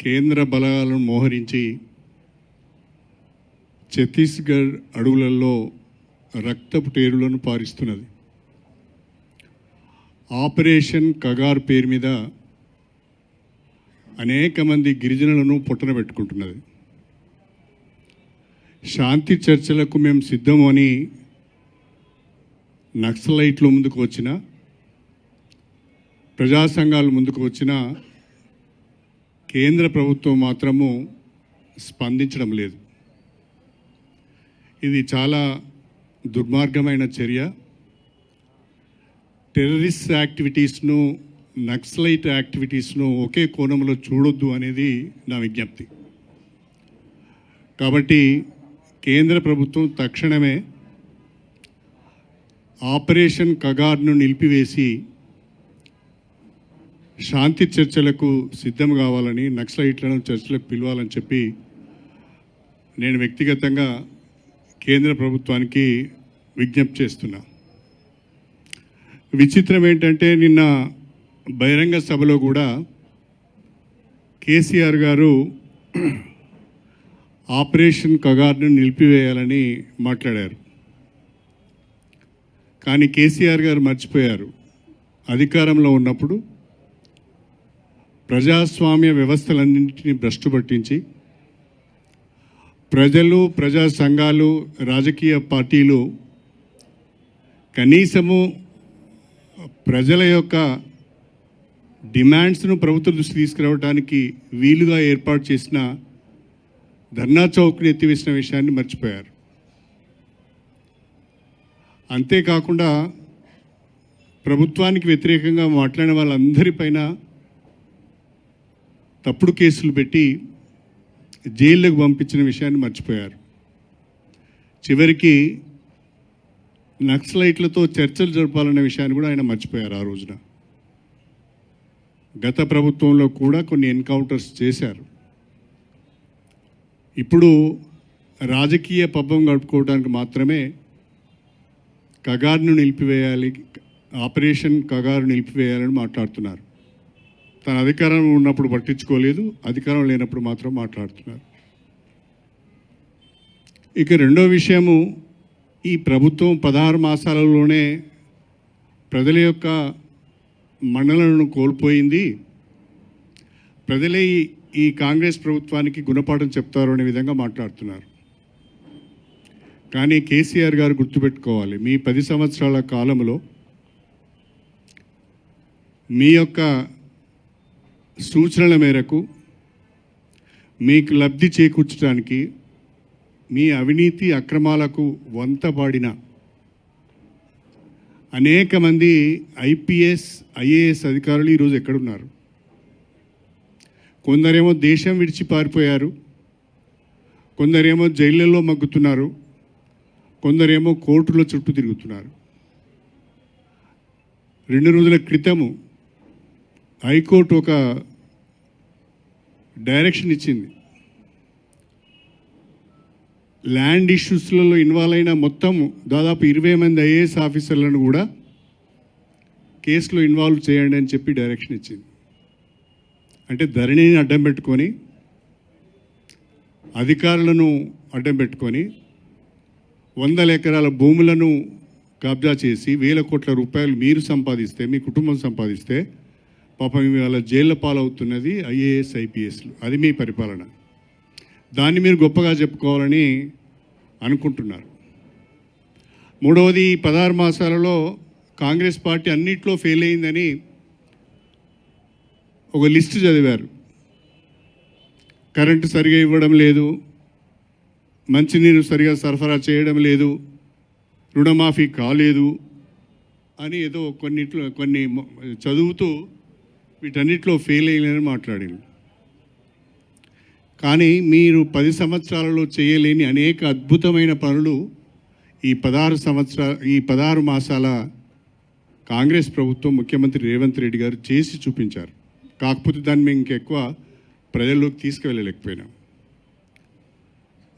కేంద్ర బలాలను మోహరించి ఛత్తీస్గఢ్ అడవులలో రక్తపు టేరులను పారిస్తున్నది. ఆపరేషన్ కగార్ పేరు మీద అనేక మంది గిరిజనులను పుట్టన పెట్టుకుంటున్నది. శాంతి చర్చలకు మేము సిద్ధం అని నక్సలైట్లు ముందుకు వచ్చిన ప్రజా సంఘాలు ముందుకు వచ్చిన కేంద్ర ప్రభుత్వం మాత్రము స్పందించడం లేదు. ఇది చాలా దుర్మార్గమైన చర్య. టెర్రరిస్ట్ యాక్టివిటీస్ను నక్సలైట్ యాక్టివిటీస్ను ఒకే కోణంలో చూడొద్దు అనేది నా విజ్ఞప్తి. కాబట్టి కేంద్ర ప్రభుత్వం తక్షణమే ఆపరేషన్ కగార్ను నిలిపివేసి శాంతి చర్చలకు సిద్ధం కావాలని నక్సలైట్లను చర్చలకు పిలవాలని చెప్పి నేను వ్యక్తిగతంగా కేంద్ర ప్రభుత్వానికి విజ్ఞప్తి చేస్తున్నా. విచిత్రం ఏంటంటే నిన్న బహిరంగ సభలో కూడా కేసీఆర్ గారు ఆపరేషన్ కగార్ను నిలిపివేయాలని మాట్లాడారు. కానీ కేసీఆర్ గారు మర్చిపోయారు. అధికారంలో ఉన్నప్పుడు ప్రజాస్వామ్య వ్యవస్థలన్నింటినీ భ్రష్టు పట్టించి ప్రజలు ప్రజా సంఘాలు రాజకీయ పార్టీలు కనీసము ప్రజల యొక్క డిమాండ్స్ను ప్రభుత్వ దృష్టి తీసుకురావడానికి వీలుగా ఏర్పాటు చేసిన ధర్నా చౌక్ని ఎత్తివేసిన విషయాన్ని మర్చిపోయారు. అంతేకాకుండా ప్రభుత్వానికి వ్యతిరేకంగా మాట్లాడిన వాళ్ళందరిపైన తప్పుడు కేసులు పెట్టి జైళ్ళకు పంపించిన విషయాన్ని మర్చిపోయారు. చివరికి నక్సలైట్లతో చర్చలు జరపాలనే విషయాన్ని కూడా ఆయన మర్చిపోయారు ఆ రోజున. గత ప్రభుత్వంలో కూడా కొన్ని ఎన్కౌంటర్స్ చేశారు. ఇప్పుడు రాజకీయ పబ్బం గడుపుకోవడానికి మాత్రమే కగార్ను నిలిపివేయాలి ఆపరేషన్ కగారు నిలిపివేయాలని మాట్లాడుతున్నారు. తన అధికారం ఉన్నప్పుడు పట్టించుకోలేదు అధికారం లేనప్పుడు మాత్రం మాట్లాడుతున్నారు. ఇక రెండో విషయము ఈ ప్రభుత్వం పదహారు మాసాలలోనే ప్రజల యొక్క మండలను కోల్పోయింది. ప్రజలే ఈ- కాంగ్రెస్ ప్రభుత్వానికి గుణపాఠం చెప్తారు అనే విధంగా మాట్లాడుతున్నారు. కానీ కేసీఆర్ గారు గుర్తుపెట్టుకోవాలి మీ పది సంవత్సరాల కాలంలో మీ యొక్క సూచనల మేరకు మీకు లబ్ధి చేకూర్చడానికి మీ అవినీతి అక్రమాలకు వంతపాడిన అనేక మంది ఐపీఎస్ ఐఏఎస్ అధికారులు ఈరోజు ఎక్కడున్నారు? కొందరేమో దేశం విడిచి పారిపోయారు. కొందరేమో జైళ్ళల్లో మగ్గుతున్నారు. కొందరేమో కోర్టుల చుట్టూ తిరుగుతున్నారు. రెండు రోజుల క్రితము హైకోర్టు ఒక డైరెక్షన్ ఇచ్చింది. ల్యాండ్ ఇష్యూస్లలో ఇన్వాల్వ్ అయిన మొత్తం దాదాపు ఇరవై మంది ఐఏఎస్ ఆఫీసర్లను కూడా కేసులో ఇన్వాల్వ్ చేయండి అని చెప్పి డైరెక్షన్ ఇచ్చింది. అంటే ధరణిని అడ్డం పెట్టుకొని అధికారులను అడ్డం పెట్టుకొని వందల ఎకరాల భూములను కబ్జా చేసి వేల కోట్ల రూపాయలు మీరు సంపాదిస్తే మీ కుటుంబం సంపాదిస్తే పాపం ఇవాళ జైళ్ళ పాలవుతున్నది ఐఏఎస్ ఐపీఎస్లు అది మీ పరిపాలన. దాన్ని మీరు గొప్పగా చెప్పుకోవాలని అనుకుంటున్నారు. మూడవది ఈ పదహారు మాసాలలో కాంగ్రెస్ పార్టీ అన్నిట్లో ఫెయిల్ అయిందని ఒక లిస్ట్ చదివారు. కరెంటు సరిగా ఇవ్వడం లేదు. మంచినీరు సరిగా సరఫరా చేయడం లేదు. రుణమాఫీ కాలేదు అని ఏదో కొన్నిట్లో కొన్ని చదువుతూ వీటన్నిటిలో ఫెయిల్ అయ్యలేని మాట్లాడింది కానీ మీరు పది సంవత్సరాలలో చేయలేని అనేక అద్భుతమైన పనులు ఈ పదహారు సంవత్సరాల ఈ పదహారు మాసాల కాంగ్రెస్ ప్రభుత్వం ముఖ్యమంత్రి రేవంత్ రెడ్డి గారు చేసి చూపించారు. కాకపోతే దాన్ని మేము ఇంకెక్కువ ప్రజల్లోకి తీసుకువెళ్ళలేకపోయినాం.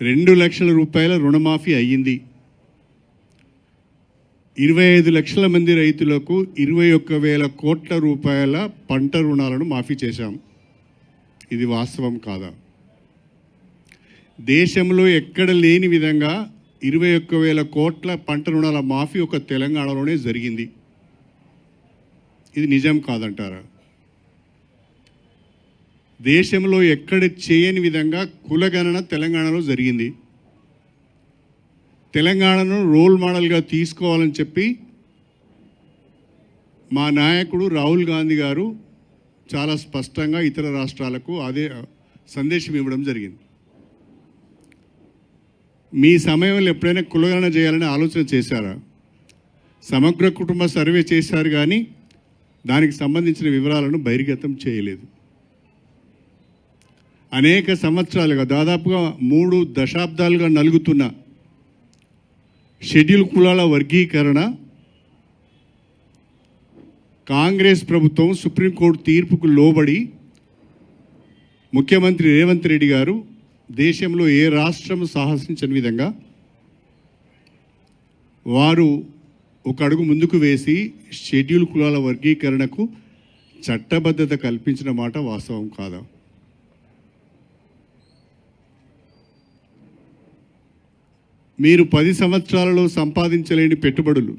రెండు లక్షల రూపాయల రుణమాఫీ అయ్యింది. ఇరవై ఐదు లక్షల మంది రైతులకు ఇరవై ఒక్క వేల కోట్ల రూపాయల పంట రుణాలను మాఫీ చేశాం. ఇది వాస్తవం కాదా? దేశంలో ఎక్కడ లేని విధంగా ఇరవై ఒక్క వేల కోట్ల పంట రుణాల మాఫీ ఒక తెలంగాణలోనే జరిగింది. ఇది నిజం కాదంటారా? దేశంలో ఎక్కడ చేయని విధంగా కులగణన తెలంగాణలో జరిగింది. తెలంగాణను రోల్ మోడల్గా తీసుకోవాలని చెప్పి మా నాయకుడు రాహుల్ గాంధీ గారు చాలా స్పష్టంగా ఇతర రాష్ట్రాలకు అదే సందేశం ఇవ్వడం జరిగింది. మీ సమయంలో ఎప్పుడైనా కులగణన చేయాలని ఆలోచన చేశారా? సమగ్ర కుటుంబ సర్వే చేశారు కానీ దానికి సంబంధించిన వివరాలను బహిర్గతం చేయలేదు. అనేక సంవత్సరాలుగా దాదాపుగా మూడు దశాబ్దాలుగా నలుగుతున్న షెడ్యూల్ కులాల వర్గీకరణ కాంగ్రెస్ ప్రభుత్వం సుప్రీంకోర్టు తీర్పుకు లోబడి ముఖ్యమంత్రి రేవంత్ రెడ్డి గారు దేశంలో ఏ రాష్ట్రం సాహసించని విధంగా వారు ఒక అడుగు ముందుకు వేసి షెడ్యూల్ కులాల వర్గీకరణకు చట్టబద్ధత కల్పించిన మాట వాస్తవం కాదా? మీరు పది సంవత్సరాలలో సంపాదించలేని పెట్టుబడులు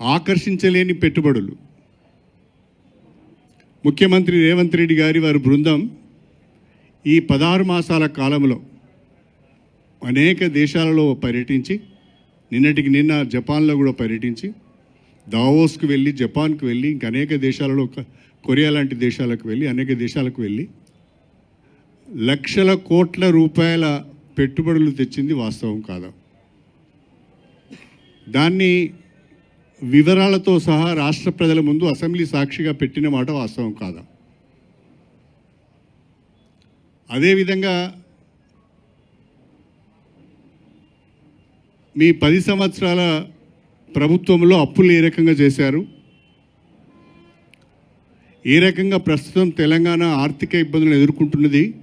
ఆకర్షించలేని పెట్టుబడులు. ముఖ్యమంత్రి రేవంత్ రెడ్డి గారి వారి బృందం ఈ పదహారు మాసాల కాలంలో అనేక దేశాలలో పర్యటించి నిన్నటికి నిన్న జపాన్లో కూడా పర్యటించి దావోస్కు వెళ్ళి జపాన్కు వెళ్ళి ఇంకా అనేక దేశాలలో కొరియా లాంటి దేశాలకు వెళ్ళి అనేక దేశాలకు వెళ్ళి లక్షల కోట్ల రూపాయల పెట్టుబడులు తెచ్చింది వాస్తవం కాదా? దాన్ని వివరాలతో సహా రాష్ట్ర ప్రజల ముందు అసెంబ్లీ సాక్షిగా పెట్టిన మాట వాస్తవం కాదా? అదేవిధంగా మీ పది సంవత్సరాల ప్రభుత్వంలో అప్పులు ఏ రకంగా చేశారు? ఏ రకంగా ప్రస్తుతం తెలంగాణ ఆర్థిక ఇబ్బందులను ఎదుర్కొంటున్నది?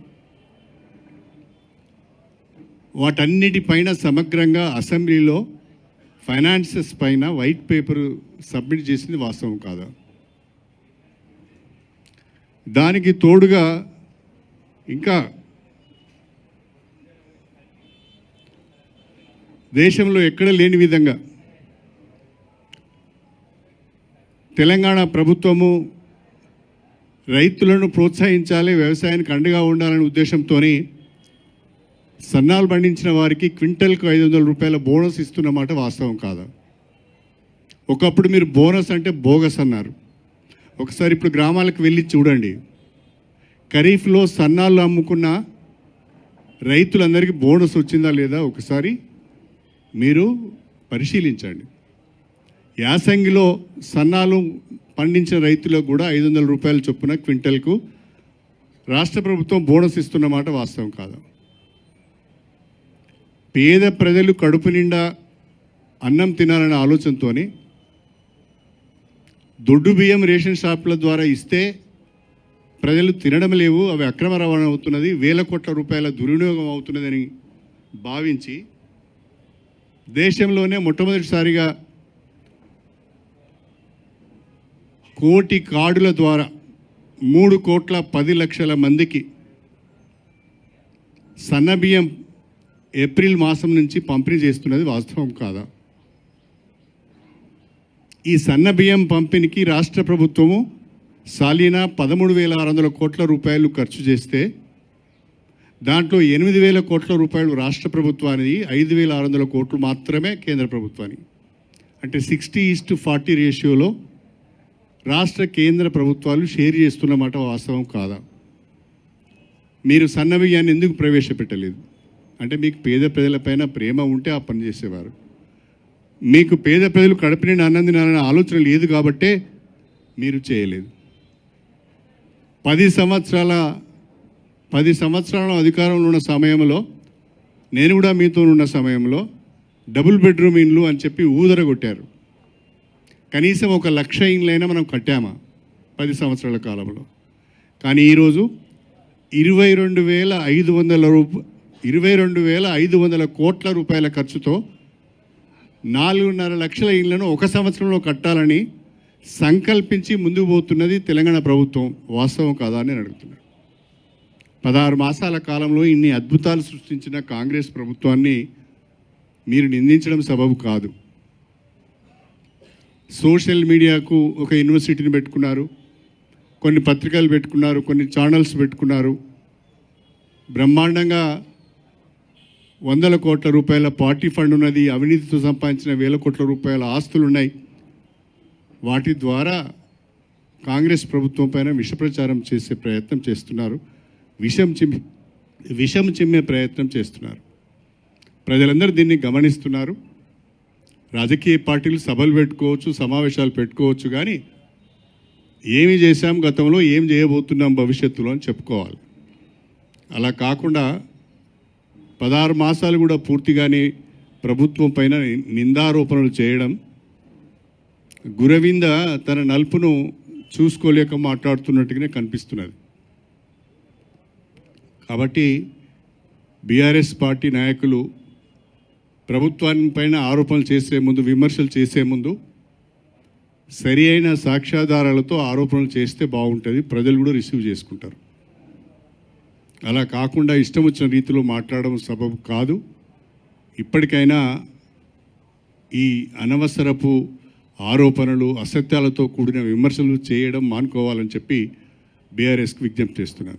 వాటన్నిటిపైన సమగ్రంగా అసెంబ్లీలో ఫైనాన్సెస్ పైన వైట్ పేపర్ సబ్మిట్ చేసింది వాస్తవం కాదా? దానికి తోడుగా ఇంకా దేశంలో ఎక్కడ లేని విధంగా తెలంగాణ ప్రభుత్వము రైతులను ప్రోత్సహించాలి వ్యవసాయానికి అండగా ఉండాలనే ఉద్దేశంతోని సన్నాలు పండించిన వారికి క్వింటల్కు ఐదు వందల రూపాయల బోనస్ ఇస్తున్నమాట వాస్తవం కాదా? ఒకప్పుడు మీరు బోనస్ అంటే బోగస్ అన్నారు. ఒకసారి ఇప్పుడు గ్రామాలకు వెళ్ళి చూడండి. ఖరీఫ్లో సన్నాలు అమ్ముకున్న రైతులందరికీ బోనస్ వచ్చిందా లేదా ఒకసారి మీరు పరిశీలించండి. యాసంగిలో సన్నాలు పండించిన రైతులకు కూడా ఐదు వందల రూపాయల చొప్పున క్వింటల్కు రాష్ట్ర ప్రభుత్వం బోనస్ ఇస్తున్నమాట వాస్తవం కాదా? పేద ప్రజలు కడుపు నిండా అన్నం తినాలనే ఆలోచనతోని దొడ్డు బియ్యం రేషన్ షాపుల ద్వారా ఇస్తే ప్రజలు తినడం లేవు అవి అక్రమ రవాణా అవుతున్నది వేల కోట్ల రూపాయల దుర్వినియోగం అవుతున్నదని భావించి దేశంలోనే మొట్టమొదటిసారిగా కోటి కార్డుల ద్వారా మూడు కోట్ల పది లక్షల మందికి సన్నబియ్యం ఏప్రిల్ మాసం నుంచి పంపిణీ చేస్తున్నది వాస్తవం కాదా? ఈ సన్న బియ్యం పంపిణీకి రాష్ట్ర ప్రభుత్వము సాలీనా పదమూడు వేల ఆరు వందల కోట్ల రూపాయలు ఖర్చు చేస్తే దాంట్లో ఎనిమిది వేల కోట్ల రూపాయలు రాష్ట్ర ప్రభుత్వానికి ఐదు వేల ఆరు వందల కోట్లు మాత్రమే కేంద్ర ప్రభుత్వానికి అంటే సిక్స్టీ ఈస్ట్ ఫార్టీ రేషియోలో రాష్ట్ర కేంద్ర ప్రభుత్వాలు షేర్ చేస్తున్నమాట వాస్తవం కాదా? మీరు సన్న బియ్యాన్ని ఎందుకు ప్రవేశపెట్టలేదు? అంటే మీకు పేద ప్రజలపైన ప్రేమ ఉంటే ఆ పని చేసేవారు. మీకు పేద ప్రజలు కడపని నిండా నాన్న ఆలోచన లేదు కాబట్టే మీరు చేయలేదు. పది సంవత్సరాల పది సంవత్సరాల అధికారంలో ఉన్న సమయంలో నేను కూడా మీతో ఉన్న సమయంలో డబుల్ బెడ్రూమ్ ఇండ్లు అని చెప్పి ఊదరగొట్టారు. కనీసం ఒక లక్ష ఇండ్లైనా మనం కట్టామా పది సంవత్సరాల కాలంలో. కానీ ఈరోజు ఇరవై రెండు వేల ఐదు వందల రూప ఇరవై రెండు వేల ఐదు వందల కోట్ల రూపాయల ఖర్చుతో నాలుగున్నర లక్షల ఇళ్ళను ఒక సంవత్సరంలో కట్టాలని సంకల్పించి ముందుకు పోతున్నది తెలంగాణ ప్రభుత్వం. వాస్తవం కాదా అని నేను పదహారు మాసాల కాలంలో ఇన్ని అద్భుతాలు సృష్టించిన కాంగ్రెస్ ప్రభుత్వాన్ని మీరు నిందించడం సబబు కాదు. సోషల్ మీడియాకు ఒక యూనివర్సిటీని పెట్టుకున్నారు. కొన్ని పత్రికలు పెట్టుకున్నారు కొన్ని ఛానల్స్ పెట్టుకున్నారు. బ్రహ్మాండంగా వందల కోట్ల రూపాయల పార్టీ ఫండ్ ఉన్నది అవినీతితో సంపాదించిన వేల కోట్ల రూపాయల ఆస్తులు ఉన్నాయి వాటి ద్వారా కాంగ్రెస్ ప్రభుత్వం పైన విషప్రచారం చేసే ప్రయత్నం చేస్తున్నారు. విషం చిమ్మి విషం చిమ్మే ప్రయత్నం చేస్తున్నారు. ప్రజలందరూ దీన్ని గమనిస్తున్నారు. రాజకీయ పార్టీలు సభలు పెట్టుకోవచ్చు సమావేశాలు పెట్టుకోవచ్చు కానీ ఏమి చేశాం గతంలో ఏం చేయబోతున్నాం భవిష్యత్తులో అని చెప్పుకోవాలి. అలా కాకుండా పదహారు మాసాలు కూడా పూర్తిగానే ప్రభుత్వం పైన నిందారోపణలు చేయడం గురవింద తన నలుపును చూసుకోలేక మాట్లాడుతున్నట్టుగానే కనిపిస్తున్నది. కాబట్టి బీఆర్ఎస్ పార్టీ నాయకులు ప్రభుత్వాన్ని పైన ఆరోపణలు చేసే ముందు విమర్శలు చేసే ముందు సరి అయిన సాక్ష్యాధారాలతో ఆరోపణలు చేస్తే బాగుంటుంది ప్రజలు కూడా రిసీవ్ చేసుకుంటారు. అలా కాకుండా ఇష్టం వచ్చిన రీతిలో మాట్లాడడం సబబు కాదు. ఇప్పటికైనా ఈ అనవసరపు ఆరోపణలు అసత్యాలతో కూడిన విమర్శలు చేయడం మానుకోవాలని చెప్పి బీఆర్ఎస్కి విజ్ఞప్తి చేస్తున్నాను.